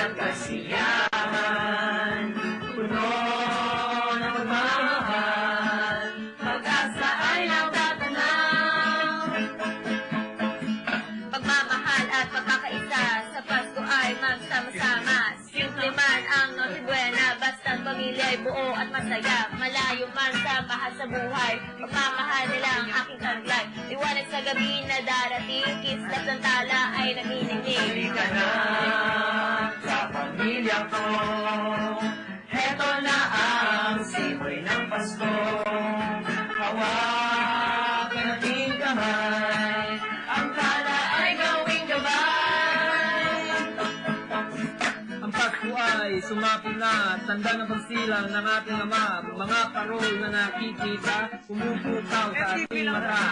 ng kasiyahan. Puno ng pagmamahal, pag-asa ay natatanaw. Pagmamahal at pagkakaisa, sa Pasko ay magsama-sama. Simple man ang Noche Buena, basta't pamilya'y buo at masaya. Malayo man sa mahal sa buhay, pagmamahal nila ang aking taglay. Liwanag sa gabi na darating, kislap ng tala ay nanginginig. Hindi na. Heto na ang simoy ng Pasko. Hawakan ating kamay ay sumapit na, tanda ng pagsilang ng ating ama, mga parol na nakikita, pumuputaw sa ating mata.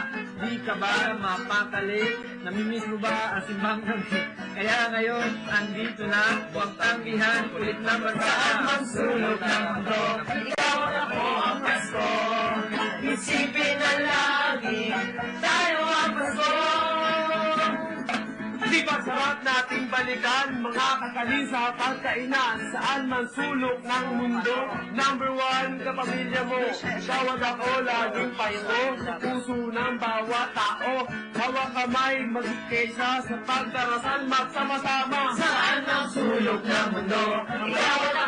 Di ka ba mapakali? Namimiss mo ba ang simbang gabi? Kaya ngayon, andito na, huwag tanggihan, ulit na bansa. mang sulok ng mundo Ikaw at ako ang Pasko Isipin na lagi Di ba sarap nating balikan? Mga kakalin sa pagkainan saan man sulok ng mundo. Number one, kapamilya mo. Ikaw at ako laging pasko sa puso ng bawat tao Hawak kamay, magkikesa sa pagdarasal. Magsama-sama. Saan ang sulok ng mundo. Ikaw at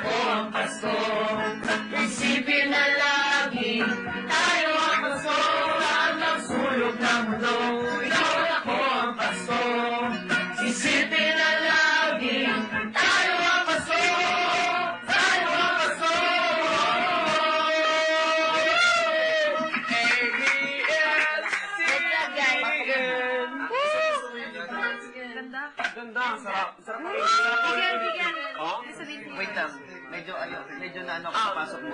Ganda, sarap. Sarap. Sarap. Bigyan, bigyan. Oh? Wait lang, medyo ayaw, medyo na ano ako papasok mo.